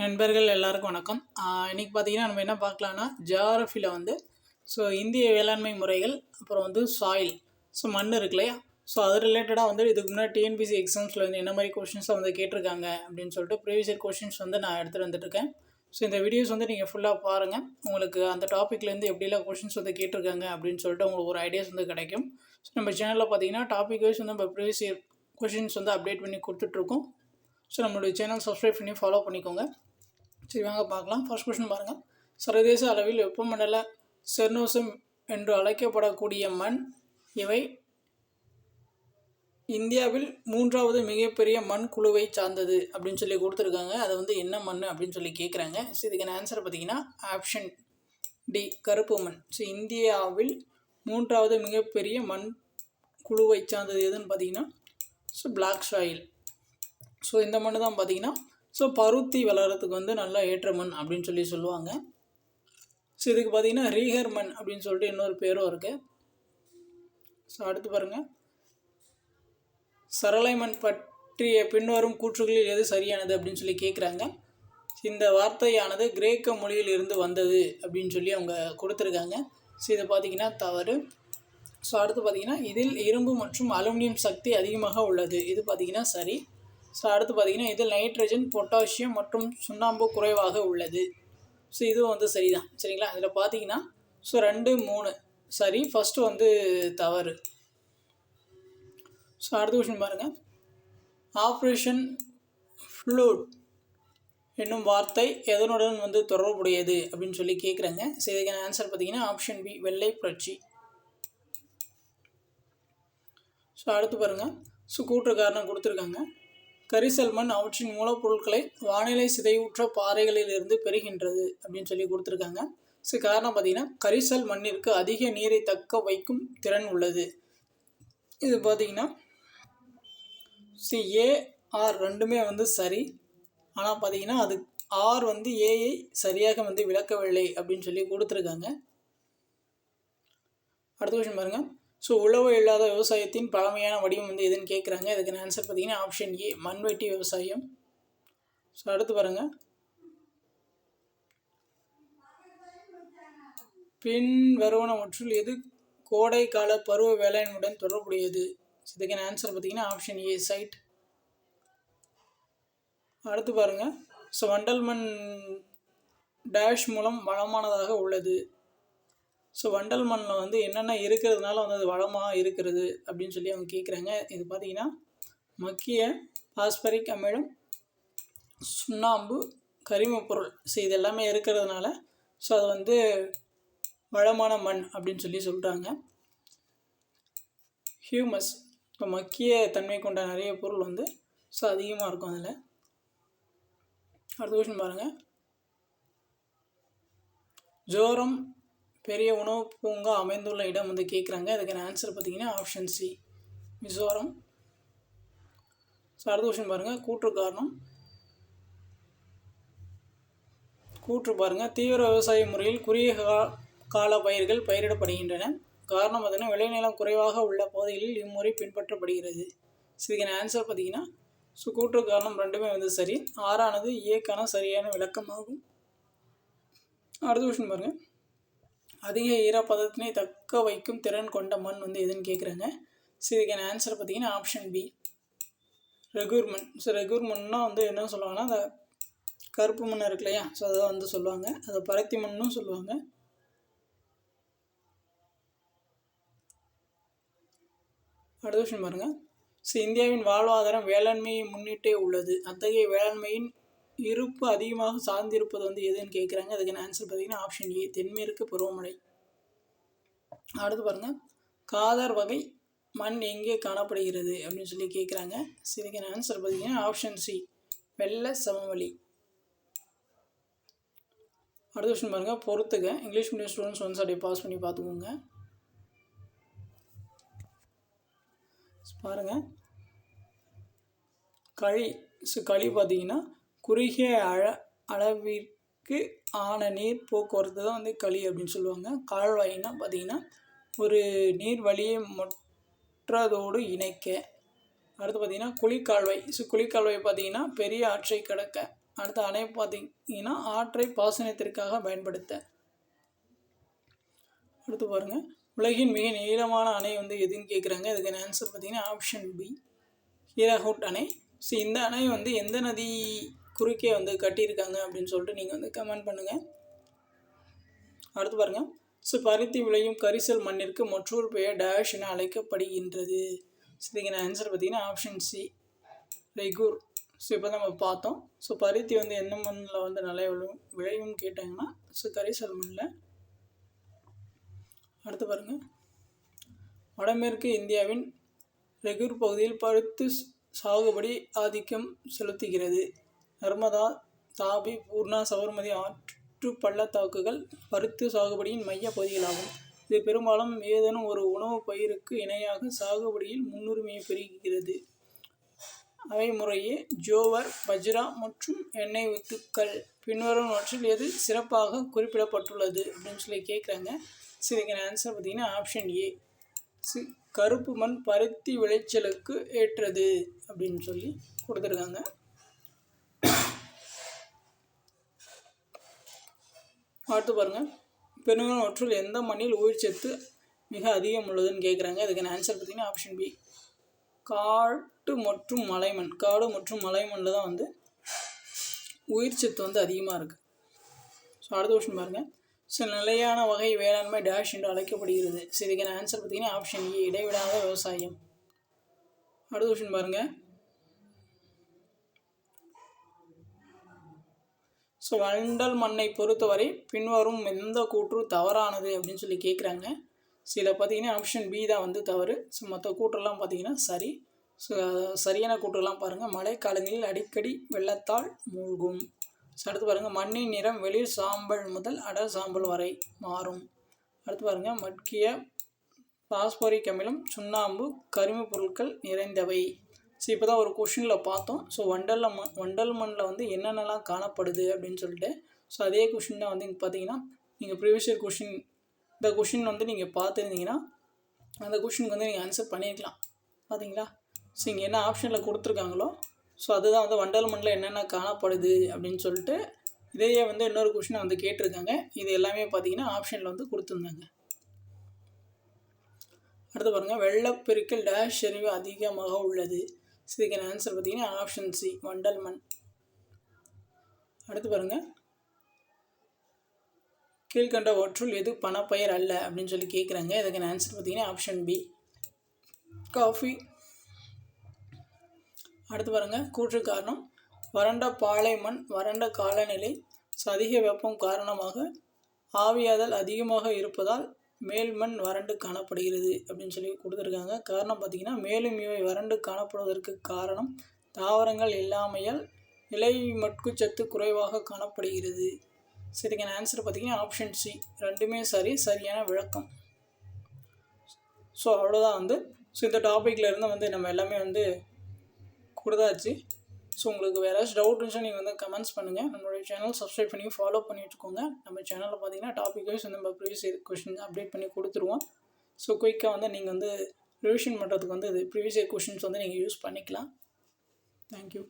நண்பர்கள் எல்லாருக்கும் வணக்கம். இன்றைக்கி பார்த்தீங்கன்னா நம்ம என்ன பார்க்கலான்னா ஜியாகிரஃபியில் வந்து ஸோ இந்திய வேளாண்மை முறைகள் அப்புறம் வந்து சாயில் ஸோ மண் இருக்கு இல்லையா? ஸோ அது ரிலேட்டடாக வந்து இதுக்கு முன்னாடி டிஎன்பிசி எக்ஸாம்ஸில் வந்து என்ன மாதிரி கொஷின்ஸை வந்து கேட்டிருக்காங்க அப்படின்னு சொல்லிட்டு ப்ரீவியஸ் இயர் கொஷின்ஸ் வந்து நான் எடுத்துகிட்டு வந்துட்டுருக்கேன். ஸோ இந்த வீடியோஸ் வந்து நீங்கள் ஃபுல்லாக பாருங்கள் உங்களுக்கு அந்த டாப்பிக்லேருந்து எப்படிலாம் கொஷின்ஸ் வந்து கேட்டிருக்காங்க அப்படின்னு சொல்லிட்டு உங்களுக்கு ஒரு ஐடியாஸ் வந்து கிடைக்கும். ஸோ நம்ம சேனலில் பார்த்தீங்கன்னா டாபிக் வைஸ் வந்து நம்ம ப்ரீவியஸ் இயர் கொஷின்ஸ் வந்து அப்டேட் பண்ணி கொடுத்துட்ருக்கோம் ஸோ நம்மளுடைய சேனல் சப்ஸ்கிரைப் பண்ணி ஃபாலோ பண்ணிக்கோங்க. சரி வாங்க பார்க்கலாம். ஃபர்ஸ்ட் கொஸ்டின் பாருங்கள் சர்வதேச அளவில் வெப்பமண்டல செர்னோசம் என்று அழைக்கப்படக்கூடிய மண் இவை இந்தியாவில் மூன்றாவது மிகப்பெரிய மண் குழுவை சார்ந்தது அப்படின்னு சொல்லி கொடுத்துருக்காங்க. அது வந்து என்ன மண் அப்படின்னு சொல்லி கேட்குறாங்க ஸோ இதுக்கான ஆன்சர் பார்த்தீங்கன்னா ஆப்ஷன் டி கருப்பு மண். ஸோ இந்தியாவில் மூன்றாவது மிகப்பெரிய மண் குழுவை சார்ந்தது எதுன்னு பார்த்தீங்கன்னா ஸோ பிளாக் சாயில் ஸோ இந்த மண் தான் பார்த்தீங்கன்னா ஸோ பருத்தி வளர்கிறதுக்கு வந்து நல்லா ஏற்ற மண் அப்படின்னு சொல்லி சொல்லுவாங்க. ஸோ இதுக்கு பார்த்தீங்கன்னா ரீஹர் மண் அப்படின்னு சொல்லிட்டு இன்னொரு பேரும் இருக்குது ஸோ அடுத்து பாருங்கள் சரளை மண் பற்றிய பின்வரும் கூற்றுகளில் எது சரியானது அப்படின்னு சொல்லி கேட்குறாங்க இந்த வார்த்தையானது கிரேக்க மொழியில் இருந்து வந்தது அப்படின்னு சொல்லி அவங்க கொடுத்துருக்காங்க. ஸோ இதை பார்த்தீங்கன்னா தவறு. ஸோ அடுத்து பார்த்தீங்கன்னா இதில் இரும்பு மற்றும் அலுமினியம் சக்தி அதிகமாக உள்ளது. இது பார்த்தீங்கன்னா சரி. ஸோ அடுத்து பார்த்தீங்கன்னா இதில் நைட்ரஜன் பொட்டாசியம் மற்றும் சுண்ணாம்பு குறைவாக உள்ளது. ஸோ இதுவும் வந்து சரிதான். சரிங்களா? இதில் பார்த்தீங்கன்னா ஸோ ரெண்டு மூணு. சரி ஃபஸ்ட்டு வந்து தவறு. ஸோ அடுத்த கொஷின் பாருங்கள் ஆப்ரேஷன் ஃப்ளூட் என்னும் வார்த்தை எதனுடன் வந்து தொடர்புடையது அப்படின்னு சொல்லி கேட்குறாங்க ஸோ இதுக்கான ஆன்சர் பார்த்தீங்கன்னா ஆப்ஷன் பி வெள்ளை புரட்சி. ஸோ அடுத்து பாருங்கள் ஸோ கூற்று காரணம் கொடுத்துருக்காங்க. கரிசல் மண் அவற்றின் மூலப்பொருட்களை வானிலை சிதைவுற்ற பாறைகளிலிருந்து பெறுகின்றது அப்படின்னு சொல்லி கொடுத்துருக்காங்க. ஸோ காரணம் பார்த்தீங்கன்னா கரிசல் மண்ணிற்கு அதிக நீரை தக்க வைக்கும் திறன் உள்ளது. இது பார்த்தீங்கன்னா சி ஏ ஆர் ரெண்டுமே வந்து சரி. ஆனால் பார்த்தீங்கன்னா அது ஆர் வந்து ஏஐ சரியாக வந்து விளக்கவில்லை அப்படின்னு சொல்லி கொடுத்துருக்காங்க. அடுத்த கொஷின் பாருங்கள் ஸோ உழவு இல்லாத விவசாயத்தின் பழமையான வடிவம் வந்து எதுன்னு கேட்குறாங்க இதுக்கான ஆன்சர் பார்த்தீங்கன்னா ஆப்ஷன் ஏ மண்வெட்டி விவசாயம். ஸோ அடுத்து பாருங்கள் பின் வருவனவற்றுள் எது கோடை கால பருவ வேளாண்மையுடன் தொடர்புடையது? இதுக்கான ஆன்சர் பார்த்தீங்கன்னா ஆப்ஷன் ஏ சைட் அடுத்து பாருங்கள் ஸோ வண்டல் மண் டேஷ் மூலம் வளமானதாக உள்ளது. ஸோ வண்டல் மண்ணில் வந்து என்னென்ன இருக்கிறதுனால வந்து அது வளமாக இருக்கிறது அப்படின்னு சொல்லி அவங்க கேட்குறாங்க இது பார்த்தீங்கன்னா மக்கிய பாஸ்பரிக் அமிலம் சுண்ணாம்பு கரிமப் பொருள். ஸோ இது எல்லாமே இருக்கிறதுனால ஸோ அது வந்து வளமான மண் அப்படின்னு சொல்லி சொல்கிறாங்க ஹியூமஸ் இப்போ மக்கிய தன்மை கொண்ட நிறைய பொருள் வந்து ஸோ அதிகமாக இருக்கும் அதில். அடுத்த கொஷின் பாருங்கள் ஜோரம் பெரிய உணவு பூங்கா அமைந்துள்ள இடம் வந்து கேட்குறாங்க அதுக்கான ஆன்சர் பார்த்தீங்கன்னா ஆப்ஷன் சி மிசோரம். ஸோ அடுத்த கொஷின் பாருங்கள் கூற்று காரணம். கூற்று பாருங்கள் தீவிர விவசாய முறையில் குறுகிய கா- கால பயிர்கள் பயிரிடப்படுகின்றன. காரணம் பார்த்தீங்கன்னா விளைநிலம் குறைவாக உள்ள பகுதிகளில் இம்முறை பின்பற்றப்படுகிறது. ஸோ இதுக்கான ஆன்சர் பார்த்தீங்கன்னா ஸோ கூற்று காரணம் ரெண்டுமே வந்து சரி. ஆறானது ஏக்கான சரியான விளக்கமாகும். அடுத்த கொஷின் பாருங்கள் அதிக ஈரப்பதத்தினை தக்க வைக்கும் திறன் கொண்ட மண் வந்து எதுன்னு கேட்குறாங்க ஸோ இதுக்கான ஆன்சர் பார்த்தீங்கன்னா ஆப்ஷன் பி ரெகுர் மண். ஸோ ரெகுர் மண்னா வந்து என்ன சொல்லுவாங்கன்னா அந்த கருப்பு மண் இருக்கு இல்லையா? ஸோ அதை வந்து சொல்லுவாங்க. அதை பருத்தி மண்ணும் சொல்லுவாங்க. அடுத்த விஷயம் பாருங்கள் ஸோ இந்தியாவின் வாழ்வாதாரம் வேளாண்மையை முன்னிட்டே உள்ளது. அத்தகைய வேளாண்மையின் இருப்பு அதிகமாக சார்ந்திருப்பது வந்து எதுன்னு கேட்குறாங்க அதுக்கான ஆன்சர் பார்த்தீங்கன்னா ஆப்ஷன் ஏ தென்மேற்கு பருவமழை. அடுத்து பாருங்கள் காதர் வகை மண் எங்கே காணப்படுகிறது அப்படின்னு சொல்லி கேட்குறாங்க இதுக்கு இதுக்கான ஆன்சர் பார்த்தீங்கன்னா ஆப்ஷன் சி வெள்ள சமவெளி. அடுத்த விஷயம் பாருங்கள் பொறுத்துக்க இங்கிலீஷ் மீடியம் ஸ்டூடெண்ட்ஸ் ஒன்ஸ் அப்படியே பாஸ் பண்ணி பார்த்துக்கோங்க. பாருங்கள் களி ஸோ களி பார்த்தீங்கன்னா குறுகிய அழ அளவிற்கு ஆன நீர் போக்குவரத்து தான் வந்து களி அப்படின்னு சொல்லுவாங்க. கால்வாய்னா பார்த்திங்கன்னா ஒரு நீர் வழியை மற்றதோடு இணைக்க. அடுத்து பார்த்தீங்கன்னா குளிக்கால்வாய் ஸோ குளிக்கால்வாய் பார்த்தீங்கன்னா பெரிய ஆற்றை கடக்க. அடுத்த அணை பார்த்திங்கன்னா ஆற்றை பாசனத்திற்காக பயன்படுத்த. அடுத்து பாருங்கள் உலகின் மிக நீளமான அணை வந்து எதுன்னு கேட்குறாங்க இதுக்கு ஆன்சர் பார்த்தீங்கன்னா ஆப்ஷன் பி ஹீராகுட் அணை. ஸோ இந்த அணை வந்து எந்த நதி குறுக்கே வந்து கட்டியிருக்காங்க அப்படின்னு சொல்லிட்டு நீங்கள் வந்து கமெண்ட் பண்ணுங்கள் அடுத்து பாருங்கள் ஸோ பருத்தி விளையும் கரிசல் மண்ணிற்கு மற்றொரு பெயர் டேஷ் என அழைக்கப்படுகின்றது. ஸோ இதுக்கு ஆன்சர் பார்த்தீங்கன்னா ஆப்ஷன் சி ரெகுர். ஸோ இப்போ நம்ம பார்த்தோம். ஸோ பருத்தி வந்து என்ன மண்ணில் வந்து நல்லா விளையும் விளையும் கேட்டாங்கன்னா ஸோ கரிசல் மண்ணில். அடுத்து பாருங்கள் வடமேற்கு இந்தியாவின் ரெகுர் பகுதியில் பருத்து சாகுபடி ஆதிக்கம் செலுத்துகிறது. நர்மதா தாபி பூர்ணா சபர்மதி ஆற்று பள்ளத்தாக்குகள் பருத்து சாகுபடியின் மைய பகுதிகளாகும். இது பெரும்பாலும் ஏதேனும் ஒரு உணவு பயிருக்கு இணையாக சாகுபடியில் முன்னுரிமையை பெறுகிறது. அவை முறையே ஜோவர் பஜ்ரா மற்றும் எண்ணெய் வித்துக்கள். பின்வருவனவற்றில் எது சிறப்பாக குறிப்பிடப்பட்டுள்ளது அப்படின்னு சொல்லி கேட்குறாங்க. சரி இதுக்கான ஆன்சர் பார்த்தீங்கன்னா ஆப்ஷன் ஏ சி கருப்பு மண் பருத்தி விளைச்சலுக்கு ஏற்றது அப்படின்னு சொல்லி கொடுத்துருக்காங்க. அடுத்து பாருங்கள் பெருங்கவற்றுள் எந்த மண்ணில் உயிர் சத்து மிக அதிகம் உள்ளதுன்னு கேட்குறாங்க அதுக்கான ஆன்சர் பார்த்தீங்கன்னா ஆப்ஷன் பி காட்டு மற்றும் மலைமண் காடு மற்றும் மலைமண்ணில் தான் வந்து உயிர் சத்து வந்து அதிகமாக இருக்குது ஸோ அடுத்த கொஸ்டின் பாருங்கள் ஸோ நிலையான வகை வேளாண்மை டேஷ் என்று அழைக்கப்படுகிறது. ஸோ இதுக்கான ஆன்சர் பார்த்தீங்கன்னா ஆப்ஷன் ஏ இடைவிடாத விவசாயம். அடுத்த கொஸ்டின் பாருங்கள் ஸோ வண்டல் மண்ணை பொறுத்தவரை பின்வரும் எந்த கூற்று தவறானது அப்படின்னு சொல்லி கேட்குறாங்க ஸோ இதில் பார்த்தீங்கன்னா ஆப்ஷன் பி தான் வந்து தவறு. ஸோ மற்ற கூற்றெல்லாம் பார்த்தீங்கன்னா சரி. ஸோ சரியான கூற்றெல்லாம் பாருங்கள் மழைக்காலங்களில் அடிக்கடி வெள்ளத்தால் மூழ்கும். ஸோ அடுத்து பாருங்கள் மண்ணின் நிறம் வெளிர் சாம்பல் முதல் அடர் சாம்பல் வரை மாறும். அடுத்து பாருங்கள் மட்கிய பாஸ்போரிக் அமிலம் சுண்ணாம்பு கரிம பொருட்கள் நிறைந்தவை. ஸோ இப்போ தான் ஒரு கொஷினில் பார்த்தோம். ஸோ வண்டலில் மண் வண்டல் மண்ணில் வந்து என்னென்னலாம் காணப்படுது அப்படின்னு சொல்லிட்டு. ஸோ அதே கொஷின் தான் வந்து இங்கே பார்த்தீங்கன்னா நீங்கள் ப்ரீவியஸ் இயர் கொஷின் இந்த கொஷின் வந்து நீங்கள் பார்த்துருந்தீங்கன்னா அந்த கொஷினுக்கு வந்து நீங்கள் ஆன்சர் பண்ணியிருக்கலாம் பார்த்தீங்களா? ஸோ இங்கே என்ன ஆப்ஷனில் கொடுத்துருக்காங்களோ ஸோ அதுதான் வந்து வண்டல் மண்ணில் என்னென்ன காணப்படுது அப்படின்னு சொல்லிட்டு இதையே வந்து இன்னொரு கொஷினை வந்து கேட்டிருக்காங்க. இது எல்லாமே பார்த்தீங்கன்னா ஆப்ஷனில் வந்து கொடுத்துருந்தாங்க. அடுத்து பாருங்கள் வெள்ளப்பெருக்கில் டேஷ் செறிவு அதிகமாக உள்ளது. ஸோ இதுக்கான ஆன்சர் பார்த்தீங்கன்னா ஆப்ஷன் சி வண்டல் மண் அடுத்து பாருங்கள் கீழ்கண்டவற்றுள் எது பணப்பயிர் அல்ல அப்படின்னு சொல்லி கேட்குறாங்க இதுக்கான ஆன்சர் பார்த்தீங்கன்னா ஆப்ஷன் பி காஃபி அடுத்து பாருங்கள் கூற்று காரணம் வறண்ட பாலை மண் வறண்ட காலநிலை அதிக வெப்பம் காரணமாக ஆவியாதல் அதிகமாக இருப்பதால் மேல்மண் வறண்டு காணப்படுகிறது அப்படின்னு சொல்லி கொடுத்துருக்காங்க. காரணம் பார்த்திங்கன்னா மேலும் இவை வறண்டு காணப்படுவதற்கு காரணம் தாவரங்கள் இல்லாமையால் இலை மட்குச்சத்து குறைவாக காணப்படுகிறது. சரிங்க ஆன்சர் பார்த்திங்கன்னா ஆப்ஷன் சி ரெண்டுமே சரி சரியான விளக்கம். ஸோ அவ்வளோதான் வந்து. ஸோ இந்த டாப்பிக்கில் இருந்து வந்து நம்ம எல்லாமே வந்து கொடுத்தாச்சு. ஸோ உங்களுக்கு வேறு ஏதாச்சும் டவுட் இருந்துச்சுன்னா நீங்கள் வந்து கமெண்ட்ஸ் பண்ணுங்கள் நம்மளுடைய சேனல் சப்ஸ்கிரைப் பண்ணி ஃபாலோ பண்ணிட்டுருக்கோங்க நம்ம சேனலில் பார்த்தீங்கன்னா டாபிக் வைஸ் வந்து நம்ம ப்ரீவியஸ் கொஷின் அப்டேட் பண்ணி கொடுத்துருவோம். ஸோ குயிக்காக வந்து நீங்கள் வந்து ரிவிஷன் பண்ணுறதுக்கு வந்து இது ப்ரீவியஸ் இயர் கொஷின்ஸ் வந்து நீங்கள் யூஸ் பண்ணிக்கலாம். தேங்க்யூ